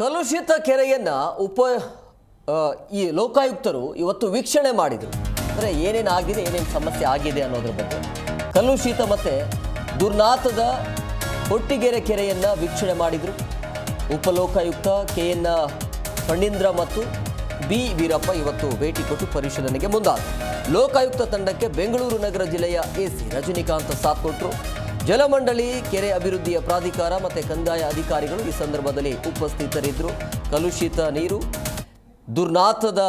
ಕಲುಷಿತ ಕೆರೆಯನ್ನ ಉಪ ಈ ಲೋಕಾಯುಕ್ತರು ಇವತ್ತು ವೀಕ್ಷಣೆ ಮಾಡಿದರು. ಅಂದರೆ ಏನೇನು ಆಗಿದೆ, ಏನೇನು ಸಮಸ್ಯೆ ಆಗಿದೆ ಅನ್ನೋದ್ರ ಬಗ್ಗೆ. ಕಲುಷಿತ ಮತ್ತೆ ದುರ್ನಾಥದ ಹೊಟ್ಟಿಗೆರೆ ಕೆರೆಯನ್ನ ವೀಕ್ಷಣೆ ಮಾಡಿದರು. ಉಪಲೋಕಾಯುಕ್ತ ಕೆ ಎನ್ ಫಣೀಂದ್ರ ಮತ್ತು ಬಿ ವೀರಪ್ಪ ಇವತ್ತು ಭೇಟಿ ಕೊಟ್ಟು ಪರಿಶೀಲನೆಗೆ ಮುಂದಾದರು. ಲೋಕಾಯುಕ್ತ ತಂಡಕ್ಕೆ ಬೆಂಗಳೂರು ನಗರ ಜಿಲ್ಲೆಯ ಎಸಿ ರಜನಿಕಾಂತ್ ಸಾಥ್ ಕೊಟ್ಟರು ಜಲಮಂಡಳಿ, ಕೆರೆ ಅಭಿವೃದ್ಧಿಯ ಪ್ರಾಧಿಕಾರ ಮತ್ತು ಕಂದಾಯ ಅಧಿಕಾರಿಗಳು ಈ ಸಂದರ್ಭದಲ್ಲಿ ಉಪಸ್ಥಿತರಿದ್ದರು. ಕಲುಷಿತ ನೀರು, ದುರ್ನಾಥದ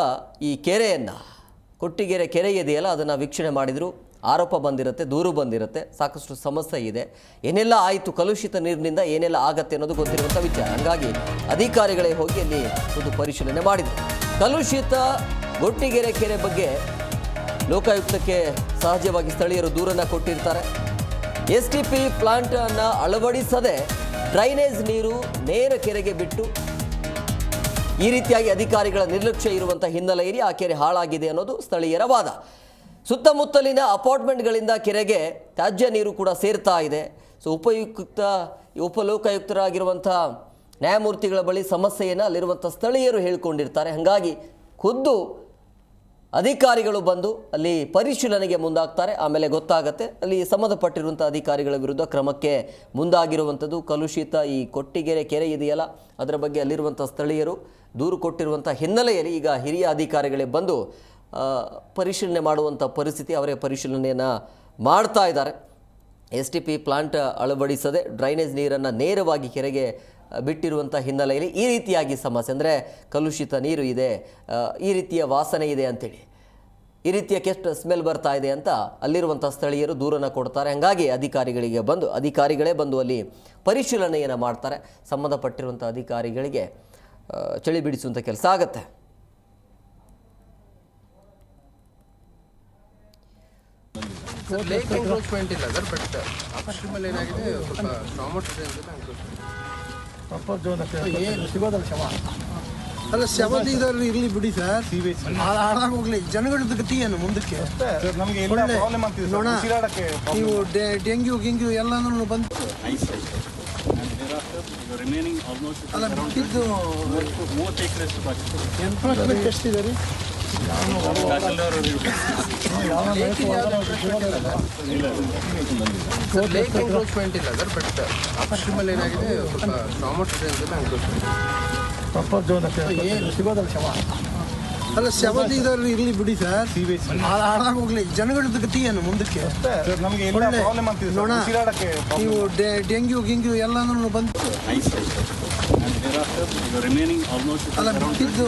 ಈ ಕೆರೆಯನ್ನು, ಕೊಟ್ಟಿಗೆರೆ ಕೆರೆ ಇದೆಯಲ್ಲ, ಅದನ್ನು ವೀಕ್ಷಣೆ ಮಾಡಿದರು. ಆರೋಪ ಬಂದಿರುತ್ತೆ, ದೂರು ಬಂದಿರುತ್ತೆ, ಸಾಕಷ್ಟು ಸಮಸ್ಯೆ ಇದೆ. ಏನೆಲ್ಲ ಆಯಿತು ಕಲುಷಿತ ನೀರಿನಿಂದ, ಏನೆಲ್ಲ ಆಗತ್ತೆ ಅನ್ನೋದು ಗೊತ್ತಿರುವಂಥ ವಿಚಾರ. ಹಾಗಾಗಿ ಅಧಿಕಾರಿಗಳೇ ಹೋಗಿ ಅಲ್ಲಿ ಒಂದು ಪರಿಶೀಲನೆ ಮಾಡಿದರು. ಕಲುಷಿತ ಗೊಟ್ಟಿಗೆರೆ ಕೆರೆ ಬಗ್ಗೆ ಲೋಕಾಯುಕ್ತಕ್ಕೆ ಸಹಜವಾಗಿ ಸ್ಥಳೀಯರು ದೂರನ್ನು ಕೊಟ್ಟಿರ್ತಾರೆ. ಎಸ್ ಟಿ ಪಿ ಪ್ಲಾಂಟನ್ನು ಅಳವಡಿಸದೆ ಡ್ರೈನೇಜ್ ನೀರು ನೇರ ಕೆರೆಗೆ ಬಿಟ್ಟು ಈ ರೀತಿಯಾಗಿ ಅಧಿಕಾರಿಗಳ ನಿರ್ಲಕ್ಷ್ಯ ಇರುವಂತಹ ಹಿನ್ನೆಲೆಯಲ್ಲಿ ಆ ಕೆರೆ ಹಾಳಾಗಿದೆ ಅನ್ನೋದು ಸ್ಥಳೀಯರ ವಾದ. ಸುತ್ತಮುತ್ತಲಿನ ಅಪಾರ್ಟ್ಮೆಂಟ್ಗಳಿಂದ ಕೆರೆಗೆ ತ್ಯಾಜ್ಯ ನೀರು ಕೂಡ ಸೇರ್ತಾ ಇದೆ. ಸೊ, ಉಪಯುಕ್ತ, ಉಪಲೋಕಾಯುಕ್ತರಾಗಿರುವಂಥ ನ್ಯಾಯಮೂರ್ತಿಗಳ ಬಳಿ ಸಮಸ್ಯೆಯನ್ನು ಅಲ್ಲಿರುವಂಥ ಸ್ಥಳೀಯರು ಹೇಳ್ಕೊಂಡಿರ್ತಾರೆ. ಹಾಗಾಗಿ ಖುದ್ದು ಅಧಿಕಾರಿಗಳು ಬಂದು ಅಲ್ಲಿ ಪರಿಶೀಲನೆಗೆ ಮುಂದಾಗ್ತಾರೆ. ಆಮೇಲೆ ಗೊತ್ತಾಗತ್ತೆ, ಅಲ್ಲಿ ಸಂಬಂಧಪಟ್ಟಿರುವಂಥ ಅಧಿಕಾರಿಗಳ ವಿರುದ್ಧ ಕ್ರಮಕ್ಕೆ ಮುಂದಾಗಿರುವಂಥದ್ದು. ಕಲುಷಿತ ಈ ಕೊಟ್ಟಿಗೆರೆ ಕೆರೆ ಇದೆಯಲ್ಲ, ಅದರ ಬಗ್ಗೆ ಅಲ್ಲಿರುವಂಥ ಸ್ಥಳೀಯರು ದೂರು ಕೊಟ್ಟಿರುವಂಥ ಹಿನ್ನೆಲೆಯಲ್ಲಿ ಈಗ ಹಿರಿಯ ಅಧಿಕಾರಿಗಳೇ ಬಂದು ಪರಿಶೀಲನೆ ಮಾಡುವಂಥ ಪರಿಸ್ಥಿತಿ ಅವರೇ ಪರಿಶೀಲನೆಯನ್ನು ಮಾಡ್ತಾ ಇದ್ದಾರೆ. ಎಸ್ ಟಿ ಪಿ ಪ್ಲಾಂಟ್ ಅಳವಡಿಸದೆ ಡ್ರೈನೇಜ್ ನೀರನ್ನು ನೇರವಾಗಿ ಕೆರೆಗೆ ಬಿಟ್ಟಿರುವಂಥ ಹಿನ್ನೆಲೆಯಲ್ಲಿ ಈ ರೀತಿಯಾಗಿ ಸಮಸ್ಯೆ, ಅಂದರೆ ಕಲುಷಿತ ನೀರು ಇದೆ ಈ ರೀತಿಯ ವಾಸನೆ ಇದೆ ಅಂತೇಳಿ. ಈ ರೀತಿಯ ಕೆಸ್ಟ್ ಸ್ಮೆಲ್ ಬರ್ತಾ ಇದೆ ಅಂತ ಅಲ್ಲಿರುವಂಥ ಸ್ಥಳೀಯರು ದೂರನ್ನು ಕೊಡ್ತಾರೆ. ಹಾಗಾಗಿ ಅಧಿಕಾರಿಗಳಿಗೆ ಬಂದು, ಅಧಿಕಾರಿಗಳೇ ಬಂದು ಅಲ್ಲಿ ಪರಿಶೀಲನೆಯನ್ನು ಮಾಡ್ತಾರೆ. ಸಂಬಂಧಪಟ್ಟಿರುವಂಥ ಅಧಿಕಾರಿಗಳಿಗೆ ಚಳಿ ಬಿಡಿಸುವಂಥ ಕೆಲಸ ಆಗುತ್ತೆ. ಲೇಕ್ ಎನ್ಕ್ರೋಚ್ಮೆಂಟ್ ಇಲ್ಲ ಸರ್ ಬಟ್ ಏನಾಗಿದೆ ಸ್ವಲ್ಪ ಟ್ರಾಮೋಟೈಸೇಷನ್ ಸಿಗೋದಲ್ಲ ಶವ? ಅಲ್ಲ ಶವದ ಇರಲಿ ಬಿಡಿ ಸರ್. ಹಾಳಾಗಿ ಹೋಗ್ಲಿ. ಜನಗಳದ್ದು ಗತಿ ಏನು ಮುಂದಕ್ಕೆ? ಸರ್ ನಮಗೆ ಎಲ್ಲ ಪ್ರಾಬ್ಲಮ್ ಆಗ್ತಿದೆ ನೋಡ ನೀವು ಡೆಂಗ್ಯೂ ಗಿಂಗ್ಯೂ ಎಲ್ಲಾನು ಬಂದು ಅಲ್ಲ ಬಿಟ್ಟಿದ್ದು ಮೂವತ್ತು ಎಕರೆ ಬಾಕಿ ಎನ್ಕ್ರೋಚ್ಮೆಂಟ್ ಎಷ್ಟಿದೆ ರೀ? ಸರ್ ಲೇಕ್ ಎನ್ಕ್ರೋಚ್ಮೆಂಟ್ ಇಲ್ಲ ಸರ್ ಬಟ್ ಅಪಶ್ಚಿಮಲ್ಲಿ ಏನಾಗಿದೆ ಸ್ವಲ್ಪ ಪ್ರಪೋಸ್ ಸಿಗೋದಲ್ಲ ಶವ ಅಲ್ಲ ಇರ್ಲಿ ಬಿಡಿ ಸರ್ ಹಾಳಾಗ ಹೋಗ್ಲಿ ಜನಗಳದ್ದು ಗತಿ ಏನು ಮುಂದಕ್ಕೆ ನೋಡ ನೀವು ಡೆಂಗ್ಯೂ ಗಿಂಗ್ಯೂ ಎಲ್ಲಾನು ಬಂದು ಅಲ್ಲ ಬಿಟ್ಟಿದ್ದು